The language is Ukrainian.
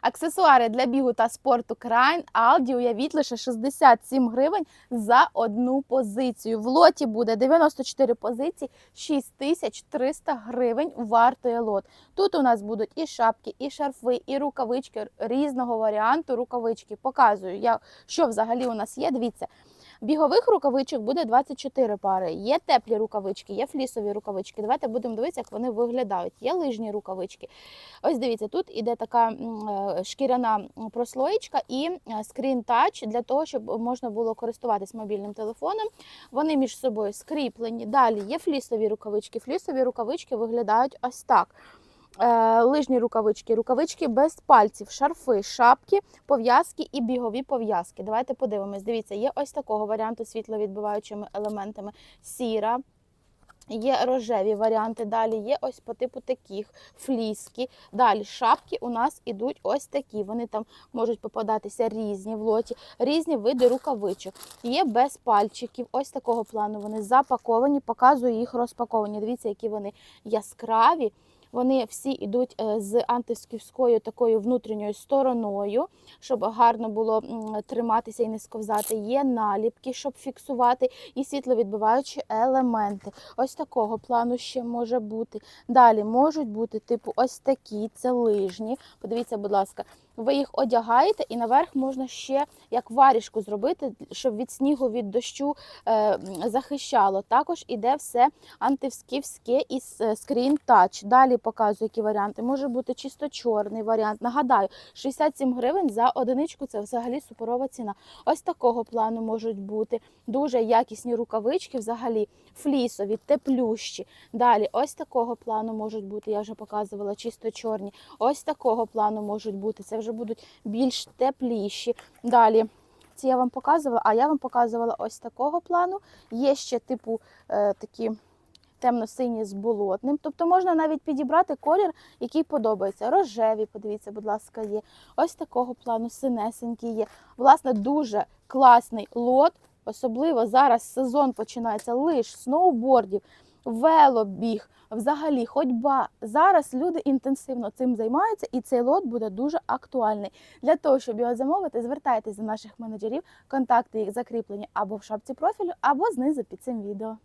Аксесуари для бігу та спорту Крайн Алді уявіть лише 67 гривень за одну позицію. В лоті буде 94 позиції, 6300 гривень вартує лот. Тут у нас будуть і шапки, і шарфи, і рукавички різного варіанту рукавички. Показую, я, що взагалі у нас є. Дивіться. Бігових рукавичок буде 24 пари. Є теплі рукавички, є флісові рукавички. Давайте будемо дивитися, як вони виглядають. Є лижні рукавички. Ось дивіться, тут іде така е, шкіряна прослоєчка і скрін тач для того, щоб можна було користуватись мобільним телефоном. Вони між собою скріплені. Далі є флісові рукавички. Флісові рукавички виглядають ось так. Е, Лижні рукавички, рукавички без пальців, шарфи, шапки, пов'язки і бігові пов'язки. Давайте подивимось. Дивіться, є ось такого варіанту світловідбиваючими елементами сіра. Є рожеві варіанти, далі є ось по типу таких фліски. Далі шапки у нас ідуть ось такі. Вони там можуть попадатися різні в лоті, різні види рукавичок. Є без пальчиків, ось такого плану. Вони запаковані, показую їх розпаковані. Дивіться, які вони яскраві. Вони всі йдуть е, з антисківською такою внутрішньою стороною, щоб гарно було триматися і не сковзати. Є наліпки, щоб фіксувати, і світловідбиваючі елементи. Ось такого плану ще може бути. Далі можуть бути типу ось такі, це лижні. Подивіться, будь ласка, ви їх одягаєте, і наверх можна ще як варіжку зробити, щоб від снігу, від дощу е, захищало. Також іде все антивсківське і скрін тач. Показую, які варіанти. Може бути чисто чорний варіант. Нагадаю, 67 гривень за одиничку це взагалі суперова ціна. Ось такого плану можуть бути дуже якісні рукавички, взагалі флісові, теплющі. Далі, ось такого плану можуть бути. Я вже показувала чисто чорні. Ось такого плану можуть бути. Це вже будуть більш тепліші. Далі. Ці я вам показувала, а я вам показувала ось такого плану. Є ще типу е, такі темно-сині з болотним. Тобто можна навіть підібрати колір, який подобається. Рожеві, подивіться, будь ласка, є. Ось такого плану синесенький є. Власне, дуже класний лот. Особливо зараз сезон починається лиш, сноубордів, велобіг, взагалі ходьба. Зараз люди інтенсивно цим займаються, і цей лот буде дуже актуальний. Для того, щоб його замовити, звертайтеся до наших менеджерів. Контакти їх закріплені або в шапці профілю, або знизу під цим відео.